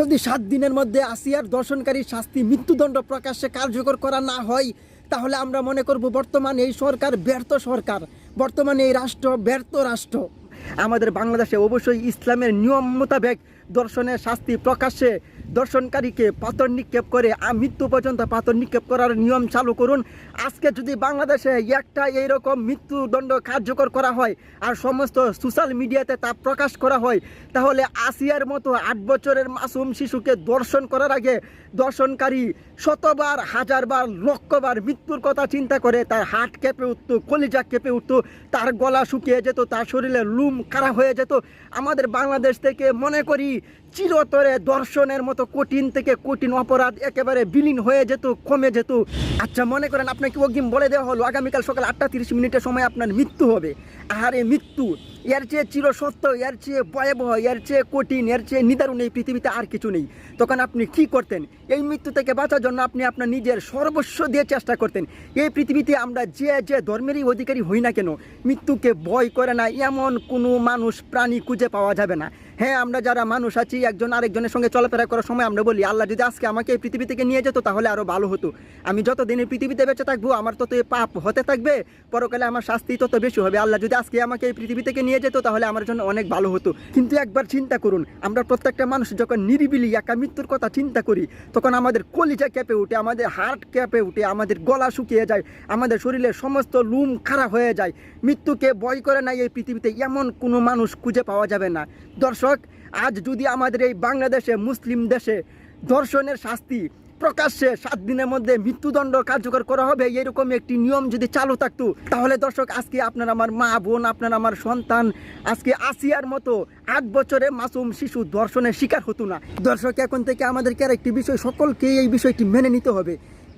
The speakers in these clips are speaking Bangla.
যদি সাত দিনের মধ্যে আসিয়ার দর্শনকারী শাস্তি মৃত্যুদণ্ড প্রকাশ্যে কার্যকর করা না হয়, তাহলে আমরা মনে করব বর্তমান এই সরকার ব্যর্থ সরকার। বর্তমানে এই রাষ্ট্র ব্যর্থ রাষ্ট্র। আমাদের বাংলাদেশে অবশ্যই ইসলামের নিয়ম মোতাবেক দর্শনের শাস্তি প্রকাশ্যে দর্শনকারীকে পাথর নিক্ষেপ করে মৃত্যু পর্যন্ত পাথর নিক্ষেপ করার নিয়ম চালু করুন। আজকে যদি বাংলাদেশে একটা এইরকম মৃত্যুদণ্ড কার্যকর করা হয় আর সমস্ত সোশ্যাল মিডিয়াতে তা প্রকাশ করা হয়, তাহলে আসিয়ার মতো আট বছরের মাসুম শিশুকে দর্শন করার আগে দর্শনকারী শতবার, হাজারবার, লক্ষবার মৃত্যুর কথা চিন্তা করে তার হাট কেঁপে উঠতো, কলিজা কেঁপে উঠতো, তার গলা শুকিয়ে যেত, তার শরীরে লুম খারাপ হয়ে যেত। আমাদের বাংলাদেশ থেকে মনে করি চিরতরে দর্শনের মতো কঠিন থেকে কঠিন অপরাধ একেবারে বিলীন হয়ে যেত, কমে যেত। আচ্ছা মনে করেন আপনাকে অগ্রিম বলে দেওয়া হলো, আগামীকাল সকাল আটটা তিরিশ মিনিটের সময় আপনার মৃত্যু হবে। আর এই মৃত্যু! এর চেয়ে চিরসত্য এর চেয়ে ভয়াবহ, এর চেয়ে কঠিন, এর চেয়ে নিদারুণ এই পৃথিবীতে আর কিছু নেই। তখন আপনি কি করতেন? এই মৃত্যু থেকে বাঁচার জন্য আপনি আপনার নিজের সর্বস্ব দিয়ে চেষ্টা করতেন। এই পৃথিবীতে আমরা যে যে ধর্মেরই অধিকারী হই না কেন, মৃত্যুকে ভয় করে না, এমন কোনো মানুষ, প্রাণী খুঁজে পাওয়া যাবে না। হ্যাঁ আমরা যারা মানুষ আছি, একজন আরেকজনের সঙ্গে চলাফেরা করার সময় আমরা বলি, আল্লাহ যদি আজকে আমাকে এই পৃথিবী থেকে নিয়ে যেত, তাহলে আরও ভালো হতো। আমি যত দিন এই পৃথিবীতে বেঁচে থাকব, আমার তত পাপ হতে থাকবে, পরকালে আমার শাস্তি তত বেশি হবে। আল্লাহ যদি আজকে আমাকে এই পৃথিবী থেকে নিয়ে যেত, তাহলে আমার জন্য অনেক ভালো হতো। কিন্তু একবার চিন্তা করুন, আমরা প্রত্যেকটা মানুষ যখন নিরিবিলি একা মৃত্যুর কথা চিন্তা করি, তখন আমাদের কলিজা কেঁপে উঠে, আমাদের হার্ট কেঁপে উঠে, আমাদের গলা শুকিয়ে যায়, আমাদের শরীরের সমস্ত লুম খারাপ হয়ে যায়। মৃত্যুকে ভয় করে না এই পৃথিবীতে এমন কোনো মানুষ খুঁজে পাওয়া যাবে না। দর্শক, আজ যদি আমাদের এই বাংলাদেশে, মুসলিম দেশে ধর্ষণের শাস্তি প্রকাশ্যে সাত দিনের মধ্যে মৃত্যুদণ্ড কার্যকর করা হবে, এরকম একটি নিয়ম যদি চালু থাকতো, তাহলে দর্শক, আজকে আপনার আমার মা, বোন, আপনার আমার সন্তান, আজকে আসিয়ার মতো আট বছরে মাসুম শিশু ধর্ষণের শিকার হতো না। দর্শক, এখন থেকে আমাদেরকে আর একটি বিষয়, সকলকে এই বিষয়টি মেনে নিতে হবে।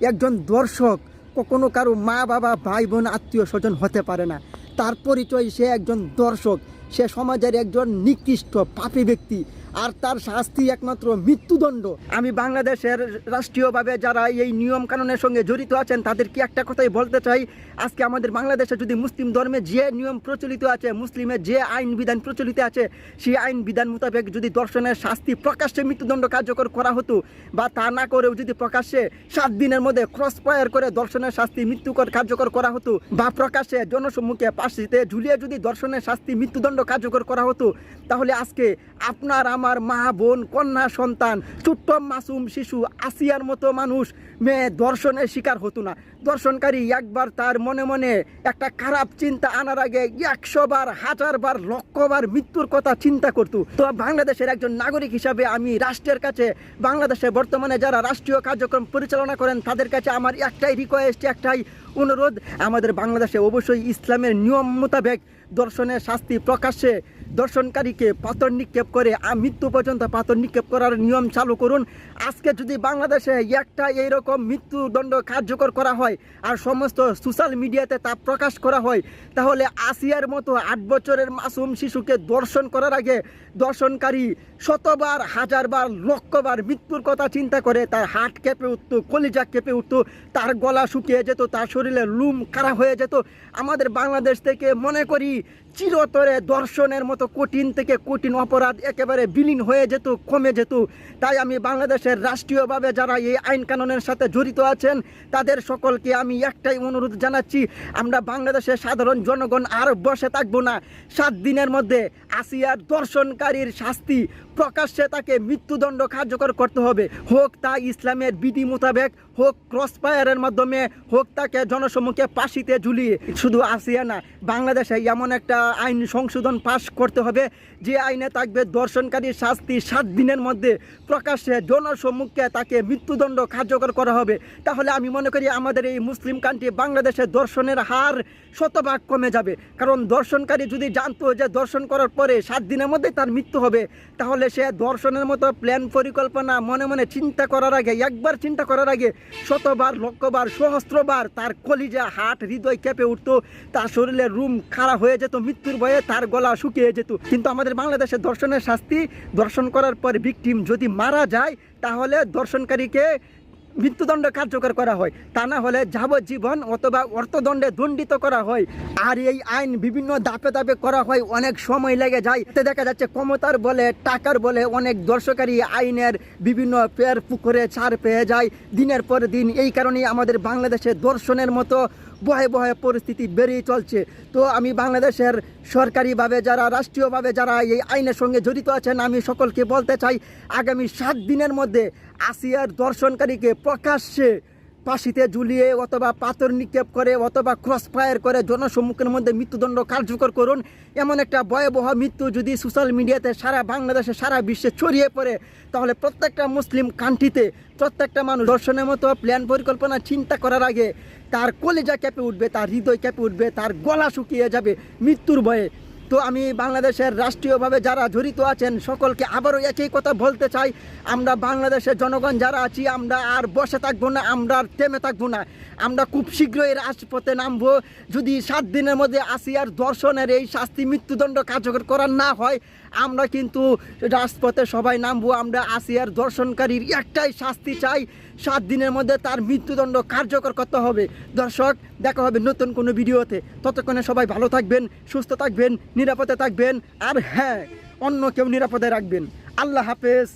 একজন দর্শক কখনো কারও মা, বাবা, ভাই, বোন, আত্মীয়, স্বজন হতে পারে না। তার পরিচয় সে একজন দর্শক। সে সমাজের একজন নিকৃষ্ট পাপী ব্যক্তি। আর তার শাস্তি একমাত্র মৃত্যুদণ্ড। আমি বাংলাদেশের রাষ্ট্রীয়ভাবে যারা এই নিয়ম কানুনের সঙ্গে জড়িত আছেন, তাদেরকে একটা কথাই বলতে চাই। আজকে আমাদের বাংলাদেশে যদি মুসলিম ধর্মে যে নিয়ম প্রচলিত আছে মুসলিমের যে আইন বিধান প্রচলিত আছে, সেই আইন বিধান মোতাবেক যদি দর্শনের শাস্তি প্রকাশ্যে মৃত্যুদণ্ড কার্যকর করা হতো বা তা না করেও যদি প্রকাশ্যে সাত দিনের মধ্যে ক্রস ফায়ার করে দর্শনের শাস্তি মৃত্যুকর কার্যকর করা হতো বা প্রকাশ্যে জনসম্মুখে পাশিতে ঝুলিয়ে যদি দর্শনের শাস্তি মৃত্যুদণ্ড কার্যকর করা হতো, তাহলে আজকে আপনার আমার মা, বোন, কন্যা, সন্তান, ছোট্ট মাসুম শিশু, আসিয়ার মতো মানুষ, মেয়ে দর্শনের শিকার হতো না। দর্শনকারী একবার তার মনে মনে একটা খারাপ চিন্তা আনার আগে একশো বার হাজার বার লক্ষ বার মৃত্যুর কথা চিন্তা করতো। তো বাংলাদেশের একজন নাগরিক হিসাবে আমি রাষ্ট্রের কাছে, বাংলাদেশে বর্তমানে যারা রাষ্ট্রীয় কার্যক্রম পরিচালনা করেন, তাদের কাছে আমার একটাই রিকোয়েস্ট একটাই অনুরোধ, আমাদের বাংলাদেশে অবশ্যই ইসলামের নিয়ম মোতাবেক দর্শনের শাস্তি প্রকাশ্যে দর্শনকারীকে পাথর নিক্ষেপ করে মৃত্যু পর্যন্ত পাথর নিক্ষেপ করার নিয়ম চালু করুন। আজকে যদি বাংলাদেশে একটা এইরকম মৃত্যুদণ্ড কার্যকর করা হয় আর সমস্ত সোশ্যাল মিডিয়াতে তা প্রকাশ করা হয়, তাহলে আসিয়ার মতো আট বছরের মাসুম শিশুকে দর্শন করার আগে দর্শনকারী শতবার, হাজারবার, লক্ষবার মৃত্যুর কথা চিন্তা করে তার হাট কেঁপে উঠতো, কলিজা কেঁপে উঠত, তার গলা শুকিয়ে যেত, তার শরীরে লুম খারাপ হয়ে যেত। আমাদের বাংলাদেশ থেকে মনে করি চিরতরে দর্শনের মতো কঠিন থেকে কঠিন অপরাধ একেবারে বিলীন হয়ে যেত, কমে যেত। তাই আমি বাংলাদেশের রাষ্ট্রীয়ভাবে যারা এই আইন কানুনের সাথে জড়িত আছেন, তাদের সকলকে আমি একটাই অনুরোধ জানাচ্ছি, আমরা বাংলাদেশের সাধারণ জনগণ আর বসে থাকব না। সাত দিনের মধ্যে আসিয়ার দর্শনকারীর শাস্তি প্রকাশ্যে তাকে মৃত্যুদণ্ড কার্যকর করতে হবে। হোক তা ইসলামের বিধি মোতাবেক, হোক ক্রস ফায়ারের মাধ্যমে, হোক তাকে জনসম্মুখে পাশিতে ঝুলিয়ে, শুধু আসিয়া না, বাংলাদেশে এমন একটা আইন সংশোধন পাশ করতে হবে, যে আইনে থাকবে দর্শনকারী শাস্তি সাত দিনের মধ্যে প্রকাশ্যে জনসম্মুখে তাকে মৃত্যুদণ্ড কার্যকর করা হবে। তাহলে আমি মনে করি আমাদের এই মুসলিম কান্ট্রি বাংলাদেশে দর্শনের হার শতভাগ কমে যাবে। কারণ দর্শনকারী যদি জানতো যে দর্শন করার পরে সাত দিনের মধ্যে তার মৃত্যু হবে, তাহলে সে দর্শনের মতো প্ল্যান, পরিকল্পনা, মনে মনে চিন্তা করার আগে, একবার চিন্তা করার আগে শতবার, লক্ষবার, সহস্রবার তার কলিজা হাট হৃদয় কেঁপে উঠতো। তার শরীরের রুম খারাপ হয়ে যেত, মৃত্যুর ভয়ে তার গলা শুকিয়ে যেত। কিন্তু আমাদের বাংলাদেশে দর্শনের শাস্তি, দর্শন করার পর ভিকটিম যদি মারা যায়, তাহলে দর্শনকারীকে মৃত্যুদণ্ড কার্যকর করা হয়। তা না হলে যাবজ্জীবন অথবা অর্থদণ্ডে দণ্ডিত করা হয়। আর এই আইন বিভিন্ন দাপে দাপে করা হয়, অনেক সময় লেগে যায়। এতে দেখা যাচ্ছে ক্ষমতার বলে, টাকার বলে অনেক দর্শকারী আইনের বিভিন্ন পের পুকুরে ছাড় পেয়ে যায়। দিনের পর দিন এই কারণেই আমাদের বাংলাদেশে দর্শনের মতো বহে বহে পরিস্থিতি বেড়েই চলছে। তো আমি বাংলাদেশের সরকারিভাবে যারা, রাষ্ট্রীয়ভাবে যারা এই আইনের সঙ্গে জড়িত আছেন, আমি সকলকে বলতে চাই, আগামী সাত দিনের মধ্যে আসিয়ার দর্শনকারীকে প্রকাশ্যে ফাঁসিতে ঝুলিয়ে অথবা পাথর নিক্ষেপ করে অথবা ক্রস ফায়ার করে জনসম্মুখের মধ্যে মৃত্যুদণ্ড কার্যকর করুন। এমন একটা ভয়াবহ মৃত্যু যদি সোশ্যাল মিডিয়াতে সারা বাংলাদেশে, সারা বিশ্বে ছড়িয়ে পড়ে, তাহলে প্রত্যেকটা মুসলিম কান্ট্রিতে প্রত্যেকটা মানুষ দর্শনের মতো প্ল্যান পরিকল্পনা চিন্তা করার আগে তার কলেজা কেঁপে উঠবে, তার হৃদয় কেঁপে উঠবে, তার গলা শুকিয়ে যাবে, মৃত্যুর ভয়ে। তো আমি বাংলাদেশের রাষ্ট্রীয়ভাবে যারা জড়িত আছেন, সকলকে আবারও একই কথা বলতে চাই। আমরা বাংলাদেশের জনগণ যারা আছি, আমরা আর বসে থাকব না, আমরা আর থেমে থাকব না। আমরা খুব শীঘ্রই রাজপথে নামবো। যদি সাত দিনের মধ্যে আসিয়ার দর্শনের এই শাস্তি মৃত্যুদণ্ড কার্যকর করার না হয়, আমরা কিন্তু রাজপথে সবাই নামবো। আমরা আসিয়ার দর্শনকারীর একটাই শাস্তি চাই সাত দিনের মধ্যে তার মৃত্যুদণ্ড কার্যকর করতে হবে। দর্শক, দেখা হবে নতুন কোনো ভিডিওতে। ততক্ষণে সবাই ভালো থাকবেন, সুস্থ থাকবেন, নিরাপদে থাকবেন, আর হ্যাঁ অন্য কেউ নিরাপদে রাখবেন। আল্লাহ হাফেজ।